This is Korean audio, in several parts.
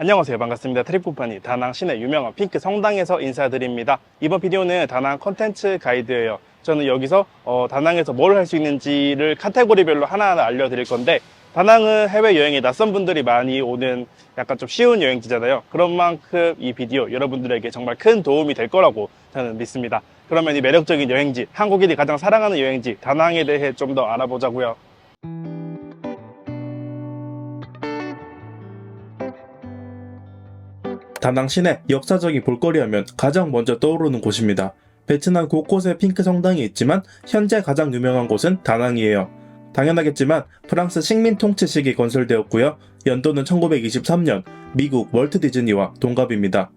안녕하세요. 반갑습니다. 트립쿠파니 다낭 시내 유명한 핑크 성당에서 인사드립니다. 이번 비디오는 다낭 컨텐츠 가이드예요. 저는 여기서 어, 다낭에서 뭘 할 수 있는지를 카테고리별로 하나하나 알려드릴 건데 다낭은 해외여행에 낯선 분들이 많이 오는 약간 좀 쉬운 여행지잖아요. 그런 만큼 이 비디오 여러분들에게 정말 큰 도움이 될 거라고 저는 믿습니다. 그러면 이 매력적인 여행지 한국인이 가장 사랑하는 여행지 다낭에 대해 좀 더 알아보자고요 다낭 시내 역사적인 볼거리 하면 가장 먼저 떠오르는 곳입니다. 베트남 곳곳에 핑크 성당이 있지만 현재 가장 유명한 곳은 다낭이에요. 당연하겠지만 프랑스 식민 통치 시기 건설되었고요. 연도는 1923년 미국 월트 디즈니와 동갑입니다.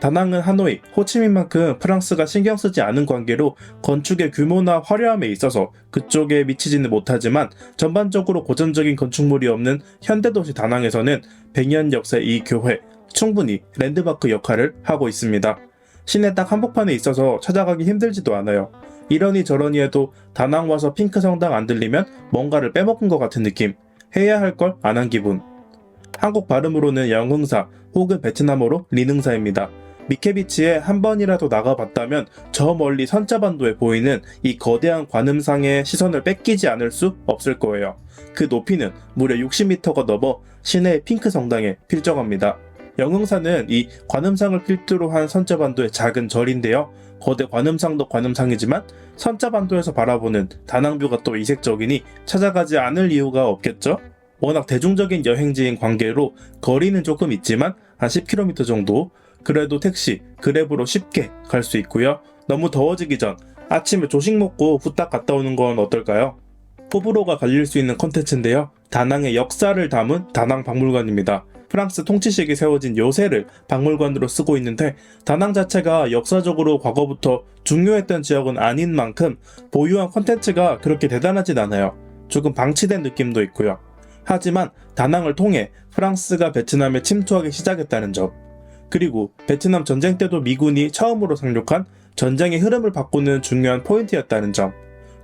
다낭은 하노이, 호치민만큼 프랑스가 신경 쓰지 않은 관계로 건축의 규모나 화려함에 있어서 그쪽에 미치지는 못하지만 전반적으로 고전적인 건축물이 없는 현대 도시 다낭에서는 100년 역사 이 교회, 충분히 랜드마크 역할을 하고 있습니다. 시내 딱 한복판에 있어서 찾아가기 힘들지도 않아요. 이러니 저러니 해도 다낭 와서 핑크 성당 안 들리면 뭔가를 빼먹은 것 같은 느낌. 해야 할 걸 안 한 기분. 한국 발음으로는 영흥사 혹은 베트남어로 리능사입니다. 미케비치에 한 번이라도 나가봤다면 저 멀리 선자반도에 보이는 이 거대한 관음상의 시선을 뺏기지 않을 수 없을 거예요. 그 높이는 무려 60m가 넘어 시내의 핑크 성당에 필적합니다. 영흥사는 이 관음상을 필두로 한 선자반도의 작은 절인데요. 거대 관음상도 관음상이지만 선자반도에서 바라보는 다낭뷰가 또 이색적이니 찾아가지 않을 이유가 없겠죠? 워낙 대중적인 여행지인 관계로 거리는 조금 있지만 한 10km 정도 그래도 택시, 그랩으로 쉽게 갈 수 있고요. 너무 더워지기 전 아침에 조식 먹고 후딱 갔다 오는 건 어떨까요? 호불호가 갈릴 수 있는 컨텐츠인데요. 다낭의 역사를 담은 다낭 박물관입니다. 프랑스 통치식이 세워진 요새를 박물관으로 쓰고 있는데 다낭 자체가 역사적으로 과거부터 중요했던 지역은 아닌 만큼 보유한 컨텐츠가 그렇게 대단하진 않아요. 조금 방치된 느낌도 있고요. 하지만 다낭을 통해 프랑스가 베트남에 침투하기 시작했다는 점, 그리고 베트남 전쟁 때도 미군이 처음으로 상륙한 전쟁의 흐름을 바꾸는 중요한 포인트였다는 점,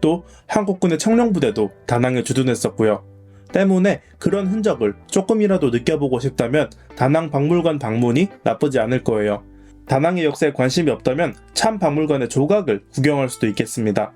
또 한국군의 청룡부대도 다낭에 주둔했었고요. 때문에 그런 흔적을 조금이라도 느껴보고 싶다면 다낭 박물관 방문이 나쁘지 않을 거예요. 다낭의 역사에 관심이 없다면 참 박물관의 조각을 구경할 수도 있겠습니다.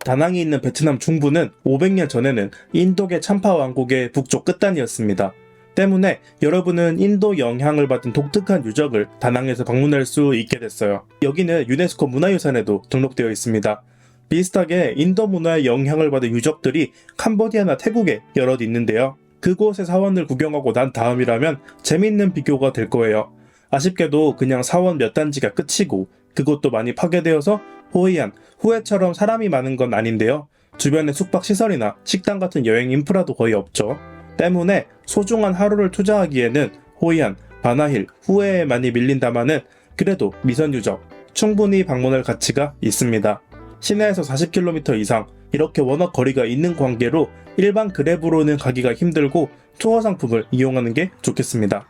다낭이 있는 베트남 중부는 500년 전에는 인도계 참파 왕국의 북쪽 끝단이었습니다. 때문에 여러분은 인도 영향을 받은 독특한 유적을 다낭에서 방문할 수 있게 됐어요. 여기는 유네스코 문화유산에도 등록되어 있습니다. 비슷하게 인도 문화의 영향을 받은 유적들이 캄보디아나 태국에 여럿 있는데요. 그곳의 사원을 구경하고 난 다음이라면 재밌는 비교가 될 거예요. 아쉽게도 그냥 사원 몇 단지가 끝이고 그곳도 많이 파괴되어서 호이안, 후에처럼 사람이 많은 건 아닌데요. 주변에 숙박 시설이나 식당 같은 여행 인프라도 거의 없죠. 때문에 소중한 하루를 투자하기에는 호이안, 바나힐, 후에에 많이 밀린다마는 그래도 미선 유적 충분히 방문할 가치가 있습니다. 시내에서 40km 이상 이렇게 워낙 거리가 있는 관계로 일반 그랩으로는 가기가 힘들고 투어 상품을 이용하는 게 좋겠습니다.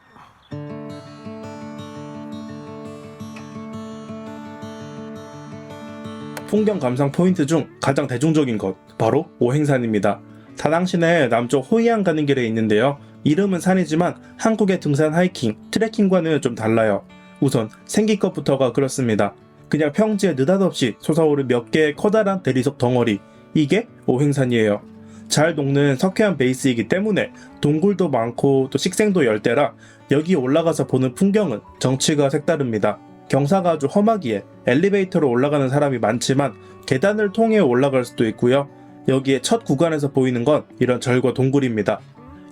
풍경 감상 포인트 중 가장 대중적인 것 바로 오행산입니다. 다낭 시내 남쪽 호이안 가는 길에 있는데요. 이름은 산이지만 한국의 등산 하이킹, 트레킹과는 좀 달라요. 우선 생긴 것부터가 그렇습니다. 그냥 평지에 느닷없이 솟아오른 몇 개의 커다란 대리석 덩어리 이게 오행산이에요. 잘 녹는 석회암 베이스이기 때문에 동굴도 많고 또 식생도 열대라 여기 올라가서 보는 풍경은 정치가 색다릅니다. 경사가 아주 험하기에 엘리베이터로 올라가는 사람이 많지만 계단을 통해 올라갈 수도 있고요. 여기에 첫 구간에서 보이는 건 이런 절과 동굴입니다.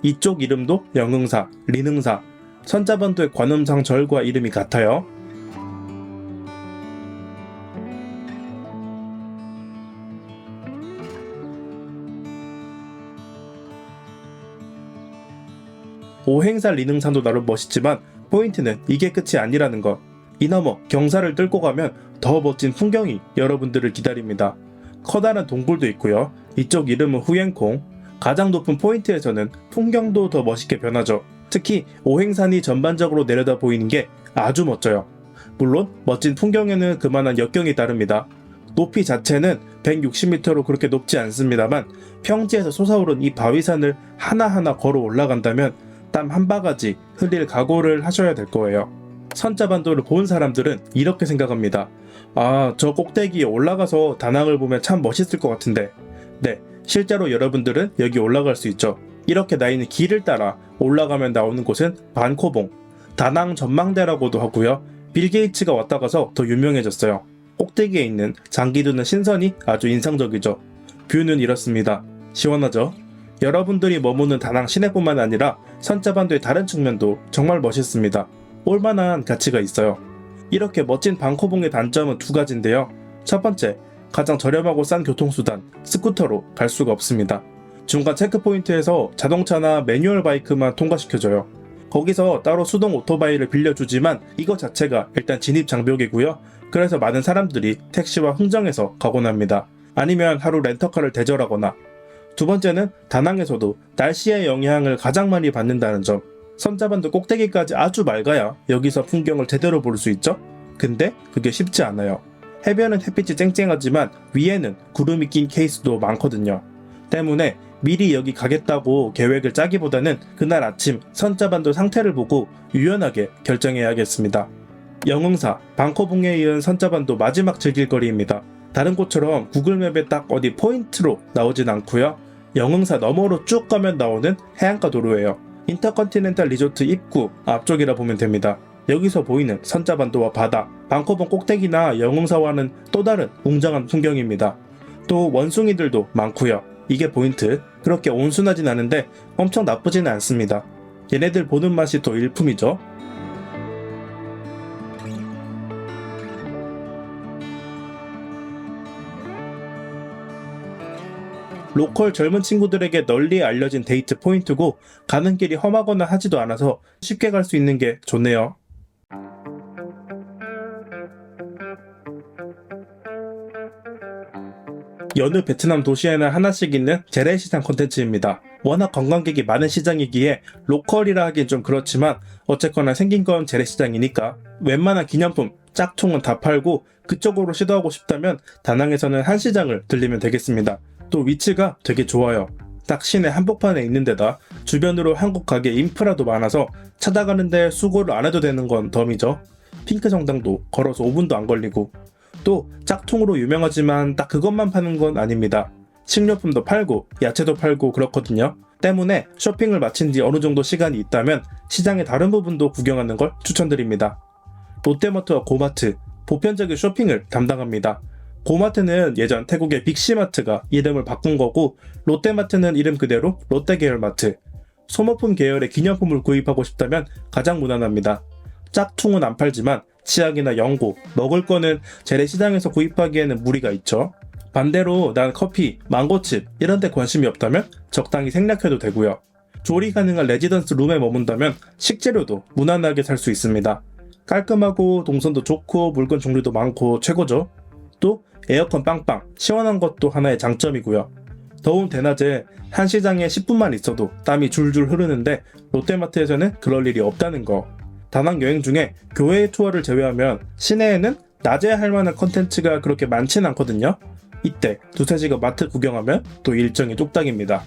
이쪽 이름도 영흥사, 리능사, 선자반도의 관음상 절과 이름이 같아요. 오행사 리능산도 나름 멋있지만 포인트는 이게 끝이 아니라는 것. 이 너머 경사를 뚫고 가면 더 멋진 풍경이 여러분들을 기다립니다. 커다란 동굴도 있고요. 이쪽 이름은 후엔콩. 가장 높은 포인트에서는 풍경도 더 멋있게 변하죠. 특히 오행산이 전반적으로 내려다 보이는 게 아주 멋져요. 물론 멋진 풍경에는 그만한 역경이 따릅니다. 높이 자체는 160m로 그렇게 높지 않습니다만 평지에서 솟아오른 이 바위산을 하나하나 걸어 올라간다면 땀 한 바가지 흘릴 각오를 하셔야 될 거예요. 선자반도를 본 사람들은 이렇게 생각합니다. 아, 저 꼭대기에 올라가서 다낭을 보면 참 멋있을 것 같은데. 네, 실제로 여러분들은 여기 올라갈 수 있죠. 이렇게 나 있는 길을 따라 올라가면 나오는 곳은 반코봉, 다낭 전망대라고도 하고요. 빌 게이츠가 왔다 가서 더 유명해졌어요. 꼭대기에 있는 장기 두는 신선이 아주 인상적이죠. 뷰는 이렇습니다. 시원하죠? 여러분들이 머무는 다낭 시내뿐만 아니라 선자반도의 다른 측면도 정말 멋있습니다. 올만한 가치가 있어요. 이렇게 멋진 방코봉의 단점은 두 가지인데요. 첫 번째, 가장 저렴하고 싼 교통수단, 스쿠터로 갈 수가 없습니다. 중간 체크포인트에서 자동차나 매뉴얼 바이크만 통과시켜줘요. 거기서 따로 수동 오토바이를 빌려주지만 이거 자체가 일단 진입 장벽이고요. 그래서 많은 사람들이 택시와 흥정해서 가곤 합니다. 아니면 하루 렌터카를 대절하거나. 두 번째는 다낭에서도 날씨의 영향을 가장 많이 받는다는 점. 선자반도 꼭대기까지 아주 맑아야 여기서 풍경을 제대로 볼 수 있죠? 근데 그게 쉽지 않아요. 해변은 햇빛이 쨍쨍하지만 위에는 구름이 낀 케이스도 많거든요. 때문에 미리 여기 가겠다고 계획을 짜기보다는 그날 아침 선자반도 상태를 보고 유연하게 결정해야겠습니다. 영흥사, 방코봉에 이은 선자반도 마지막 즐길거리입니다. 다른 곳처럼 구글맵에 딱 어디 포인트로 나오진 않고요. 영흥사 너머로 쭉 가면 나오는 해안가 도로예요. 인터컨티넨탈 리조트 입구 앞쪽이라 보면 됩니다. 여기서 보이는 선자반도와 바다, 방코봉 꼭대기나 영흥사와는 또 다른 웅장한 풍경입니다. 또 원숭이들도 많고요. 이게 포인트. 그렇게 온순하진 않은데 엄청 나쁘지는 않습니다. 얘네들 보는 맛이 더 일품이죠. 로컬 젊은 친구들에게 널리 알려진 데이트 포인트고 가는 길이 험하거나 하지도 않아서 쉽게 갈 수 있는 게 좋네요. 여느 베트남 도시에는 하나씩 있는 재래시장 콘텐츠입니다. 워낙 관광객이 많은 시장이기에 로컬이라 하긴 좀 그렇지만 어쨌거나 생긴 건 재래시장이니까 웬만한 기념품, 짝퉁은 다 팔고 그쪽으로 시도하고 싶다면 다낭에서는 한 시장을 들리면 되겠습니다. 또 위치가 되게 좋아요. 딱 시내 한복판에 있는 데다 주변으로 한국 가게 인프라도 많아서 찾아가는데 수고를 안 해도 되는 건 덤이죠. 핑크 성당도 걸어서 5분도 안 걸리고 또 짝퉁으로 유명하지만 딱 그것만 파는 건 아닙니다. 식료품도 팔고 야채도 팔고 그렇거든요. 때문에 쇼핑을 마친 뒤 어느 정도 시간이 있다면 시장의 다른 부분도 구경하는 걸 추천드립니다. 롯데마트와 고마트, 보편적인 쇼핑을 담당합니다. 고마트는 예전 태국의 빅시마트가 이름을 바꾼 거고 롯데마트는 이름 그대로 롯데 계열 마트. 소모품 계열의 기념품을 구입하고 싶다면 가장 무난합니다. 짝퉁은 안 팔지만 치약이나 연고, 먹을 거는 재래시장에서 구입하기에는 무리가 있죠. 반대로 난 커피, 망고칩 이런 데 관심이 없다면 적당히 생략해도 되고요. 조리 가능한 레지던스 룸에 머문다면 식재료도 무난하게 살 수 있습니다. 깔끔하고 동선도 좋고 물건 종류도 많고 최고죠. 또 에어컨 빵빵, 시원한 것도 하나의 장점이고요. 더운 대낮에 한 시장에 10분만 있어도 땀이 줄줄 흐르는데 롯데마트에서는 그럴 일이 없다는 거. 다낭 여행 중에 교외 투어를 제외하면 시내에는 낮에 할 만한 컨텐츠가 그렇게 많진 않거든요. 이때 두세 시간 마트 구경하면 또 일정이 뚝딱입니다.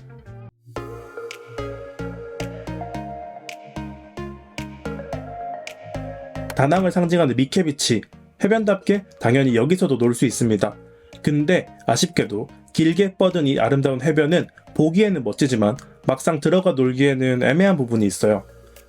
다낭을 상징하는 미케비치 해변답게 당연히 여기서도 놀 수 있습니다. 근데 아쉽게도 길게 뻗은 이 아름다운 해변은 보기에는 멋지지만 막상 들어가 놀기에는 애매한 부분이 있어요.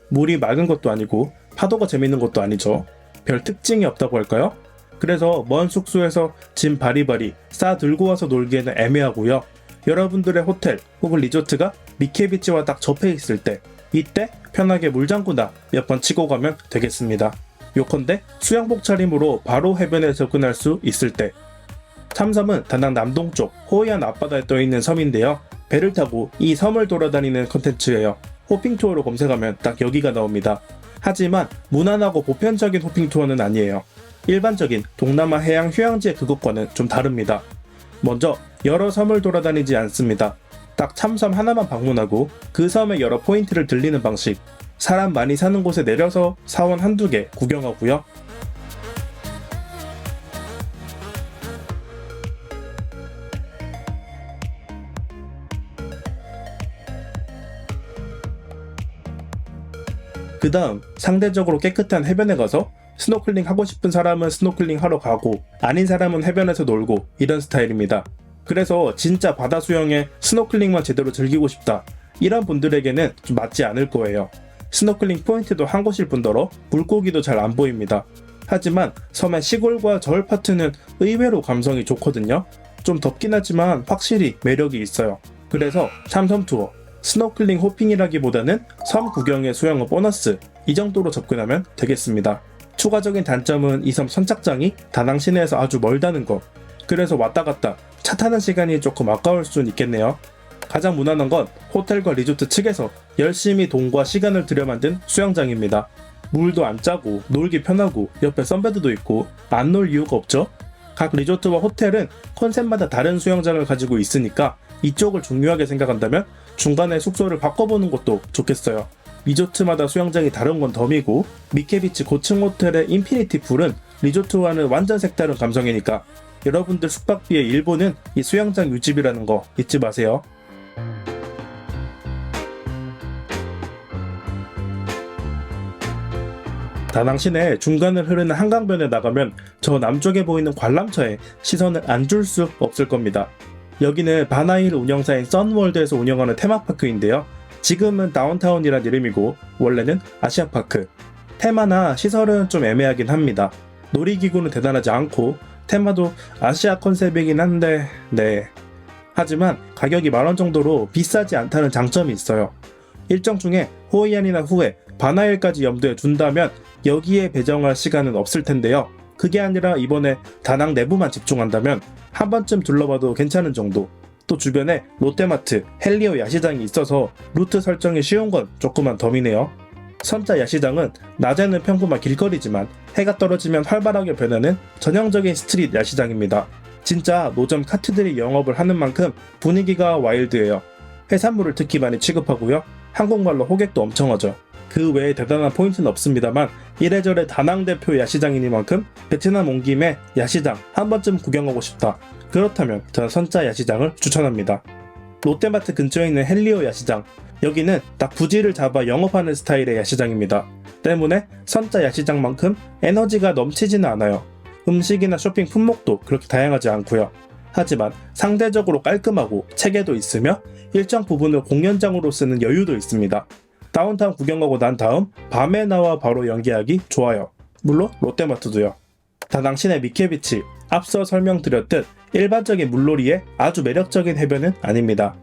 물이 맑은 것도 아니고 파도가 재밌는 것도 아니죠. 별 특징이 없다고 할까요? 그래서 먼 숙소에서 짐 바리바리 싸 들고 와서 놀기에는 애매하고요. 여러분들의 호텔 혹은 리조트가 미케비치와 딱 접해 있을 때 이때 편하게 물장구나 몇 번 치고 가면 되겠습니다. 요컨대 수영복 차림으로 바로 해변에 접근할 수 있을 때 참섬은 다낭 남동쪽 호이안 앞바다에 떠 있는 섬인데요. 배를 타고 이 섬을 돌아다니는 컨텐츠예요. 호핑 투어로 검색하면 딱 여기가 나옵니다. 하지만 무난하고 보편적인 호핑 투어는 아니에요. 일반적인 동남아 해양 휴양지의 그것과는 좀 다릅니다. 먼저 여러 섬을 돌아다니지 않습니다. 딱 참섬 하나만 방문하고 그 섬의 여러 포인트를 들리는 방식. 사람 많이 사는 곳에 내려서 사원 한두 개 구경하고요. 그 다음 상대적으로 깨끗한 해변에 가서 스노클링 하고 싶은 사람은 스노클링 하러 가고 아닌 사람은 해변에서 놀고 이런 스타일입니다. 그래서 진짜 바다 수영에 스노클링만 제대로 즐기고 싶다. 이런 분들에게는 좀 맞지 않을 거예요. 스노클링 포인트도 한 곳일 뿐더러 물고기도 잘 안 보입니다. 하지만 섬의 시골과 절 파트는 의외로 감성이 좋거든요. 좀 덥긴 하지만 확실히 매력이 있어요. 그래서 참섬 투어, 스노클링 호핑이라기보다는 섬 구경의 수영은 보너스 이 정도로 접근하면 되겠습니다. 추가적인 단점은 이 섬 선착장이 다낭 시내에서 아주 멀다는 거. 그래서 왔다 갔다 차 타는 시간이 조금 아까울 수는 있겠네요. 가장 무난한 건 호텔과 리조트 측에서 열심히 돈과 시간을 들여 만든 수영장입니다. 물도 안 짜고 놀기 편하고 옆에 선베드도 있고 안 놀 이유가 없죠. 각 리조트와 호텔은 컨셉마다 다른 수영장을 가지고 있으니까 이쪽을 중요하게 생각한다면 중간에 숙소를 바꿔보는 것도 좋겠어요. 리조트마다 수영장이 다른 건 덤이고 미케비치 고층 호텔의 인피니티 풀은 리조트와는 완전 색다른 감성이니까 여러분들 숙박비의 일부는 이 수영장 유지비라는 거 잊지 마세요. 다낭 시내 중간을 흐르는 한강변에 나가면 저 남쪽에 보이는 관람차에 시선을 안 줄 수 없을 겁니다. 여기는 바나힐 운영사인 썬월드에서 운영하는 테마파크인데요. 지금은 다운타운이란 이름이고 원래는 아시아파크. 테마나 시설은 좀 애매하긴 합니다. 놀이기구는 대단하지 않고 테마도 아시아 컨셉이긴 한데 네. 하지만 가격이 만원 정도로 비싸지 않다는 장점이 있어요. 일정 중에 호이안이나 후에 바나일까지 염두에 둔다면 여기에 배정할 시간은 없을 텐데요. 그게 아니라 이번에 다낭 내부만 집중한다면 한 번쯤 둘러봐도 괜찮은 정도. 또 주변에 롯데마트, 헬리오 야시장이 있어서 루트 설정이 쉬운 건 조그만 덤이네요. 선자 야시장은 낮에는 평범한 길거리지만 해가 떨어지면 활발하게 변하는 전형적인 스트릿 야시장입니다. 진짜 노점 카트들이 영업을 하는 만큼 분위기가 와일드해요. 해산물을 특히 많이 취급하고요. 한국말로 호객도 엄청 하죠. 그 외에 대단한 포인트는 없습니다만 이래저래 다낭 대표 야시장이니만큼 베트남 온 김에 야시장 한 번쯤 구경하고 싶다. 그렇다면 저는 선자 야시장을 추천합니다. 롯데마트 근처에 있는 헬리오 야시장 여기는 딱 부지를 잡아 영업하는 스타일의 야시장입니다. 때문에 선자 야시장만큼 에너지가 넘치지는 않아요. 음식이나 쇼핑 품목도 그렇게 다양하지 않고요. 하지만 상대적으로 깔끔하고 체계도 있으며 일정 부분을 공연장으로 쓰는 여유도 있습니다. 다운타운 구경하고 난 다음 밤에 나와 바로 연기하기 좋아요. 물론 롯데마트도요. 다낭 시내 미케비치 앞서 설명드렸듯 일반적인 물놀이의 아주 매력적인 해변은 아닙니다.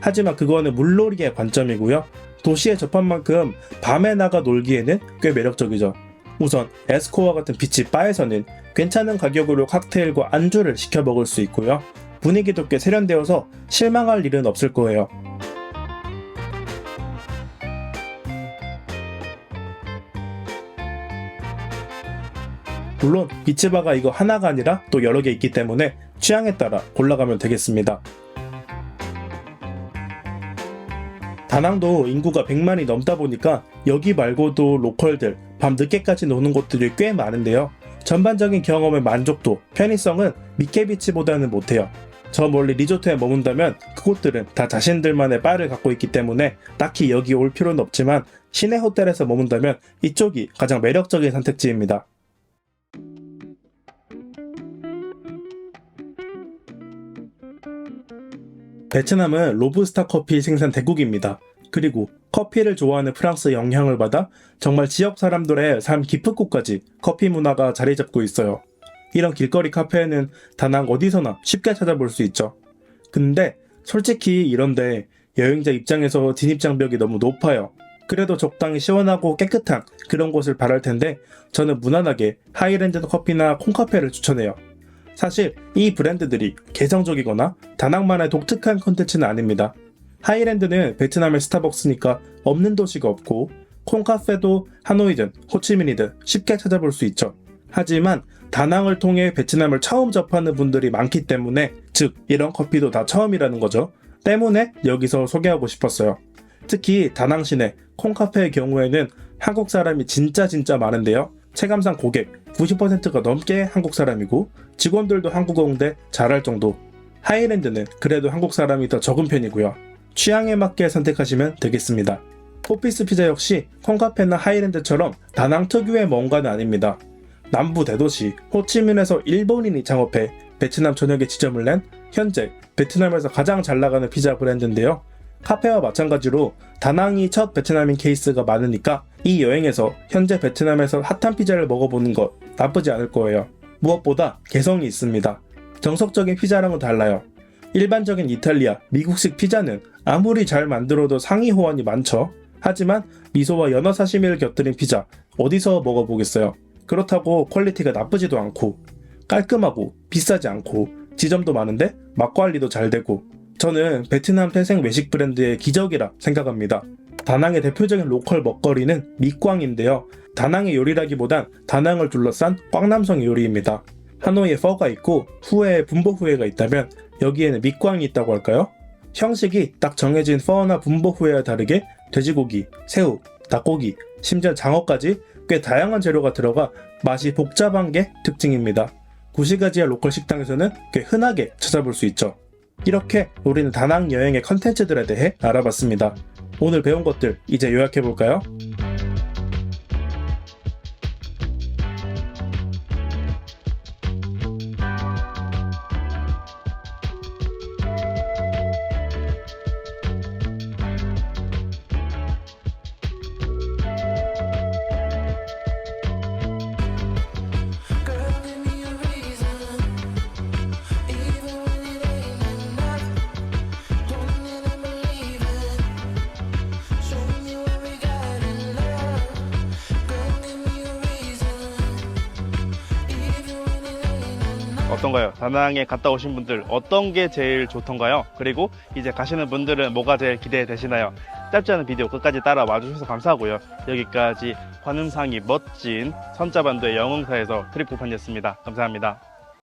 하지만 그거는 물놀이의 관점이고요. 도시에 접한 만큼 밤에 나가 놀기에는 꽤 매력적이죠. 우선 에스코와 같은 비치 바에서는 괜찮은 가격으로 칵테일과 안주를 시켜 먹을 수 있고요. 분위기도 꽤 세련되어서 실망할 일은 없을 거예요. 물론 비치바가 이거 하나가 아니라 또 여러 개 있기 때문에 취향에 따라 골라가면 되겠습니다. 다낭도 인구가 100만이 넘다 보니까 여기 말고도 로컬들 밤 늦게까지 노는 곳들이 꽤 많은데요. 전반적인 경험의 만족도, 편의성은 미케비치보다는 못해요. 저 멀리 리조트에 머문다면 그곳들은 다 자신들만의 바를 갖고 있기 때문에 딱히 여기 올 필요는 없지만 시내 호텔에서 머문다면 이쪽이 가장 매력적인 선택지입니다. 베트남은 로브스타 커피 생산 대국입니다. 그리고 커피를 좋아하는 프랑스의 영향을 받아 정말 지역 사람들의 삶 깊은 곳까지 커피 문화가 자리 잡고 있어요. 이런 길거리 카페에는 다낭 어디서나 쉽게 찾아볼 수 있죠. 근데 솔직히 이런데 여행자 입장에서 진입장벽이 너무 높아요. 그래도 적당히 시원하고 깨끗한 그런 곳을 바랄 텐데 저는 무난하게 하이랜드 커피나 콩카페를 추천해요. 사실 이 브랜드들이 개성적이거나 다낭만의 독특한 컨텐츠는 아닙니다. 하이랜드는 베트남의 스타벅스니까 없는 도시가 없고 콩카페도 하노이든 호치민이든 쉽게 찾아볼 수 있죠. 하지만 다낭을 통해 베트남을 처음 접하는 분들이 많기 때문에 즉 이런 커피도 다 처음이라는 거죠. 때문에 여기서 소개하고 싶었어요. 특히 다낭 시내 콩카페의 경우에는 한국 사람이 진짜 진짜 많은데요. 체감상 고객 90%가 넘게 한국 사람이고 직원들도 한국어인데 잘할 정도. 하이랜드는 그래도 한국 사람이 더 적은 편이고요. 취향에 맞게 선택하시면 되겠습니다. 포피스 피자 역시 콩카페나 하이랜드처럼 다낭 특유의 뭔가는 아닙니다. 남부 대도시 호치민에서 일본인이 창업해 베트남 전역에 지점을 낸 현재 베트남에서 가장 잘 나가는 피자 브랜드인데요. 카페와 마찬가지로 다낭이 첫 베트남인 케이스가 많으니까 이 여행에서 현재 베트남에서 핫한 피자를 먹어보는 것 나쁘지 않을 거예요. 무엇보다 개성이 있습니다. 정석적인 피자랑은 달라요. 일반적인 이탈리아, 미국식 피자는 아무리 잘 만들어도 상위 호환이 많죠. 하지만 미소와 연어 사시미를 곁들인 피자 어디서 먹어보겠어요. 그렇다고 퀄리티가 나쁘지도 않고 깔끔하고 비싸지 않고 지점도 많은데 맛 관리도 잘 되고 저는 베트남 태생 외식 브랜드의 기적이라 생각합니다. 다낭의 대표적인 로컬 먹거리는 밑광인데요. 다낭의 요리라기보단 다낭을 둘러싼 꽝남성 요리입니다. 하노이에 퍼가 있고 후에에 분보 후에가 있다면 여기에는 밑광이 있다고 할까요? 형식이 딱 정해진 퍼나 분보 후에와 다르게 돼지고기, 새우, 닭고기, 심지어 장어까지 꽤 다양한 재료가 들어가 맛이 복잡한 게 특징입니다. 구시가지야 로컬 식당에서는 꽤 흔하게 찾아볼 수 있죠. 이렇게 우리는 다낭 여행의 컨텐츠들에 대해 알아봤습니다. 오늘 배운 것들 이제 요약해 볼까요? 어떤가요? 다낭에 갔다 오신 분들 어떤 게 제일 좋던가요? 그리고 이제 가시는 분들은 뭐가 제일 기대되시나요? 짧지 않은 비디오 끝까지 따라와 주셔서 감사하고요. 여기까지 관음상이 멋진 선자반도의 영웅사에서 트리프판이었습니다. 감사합니다.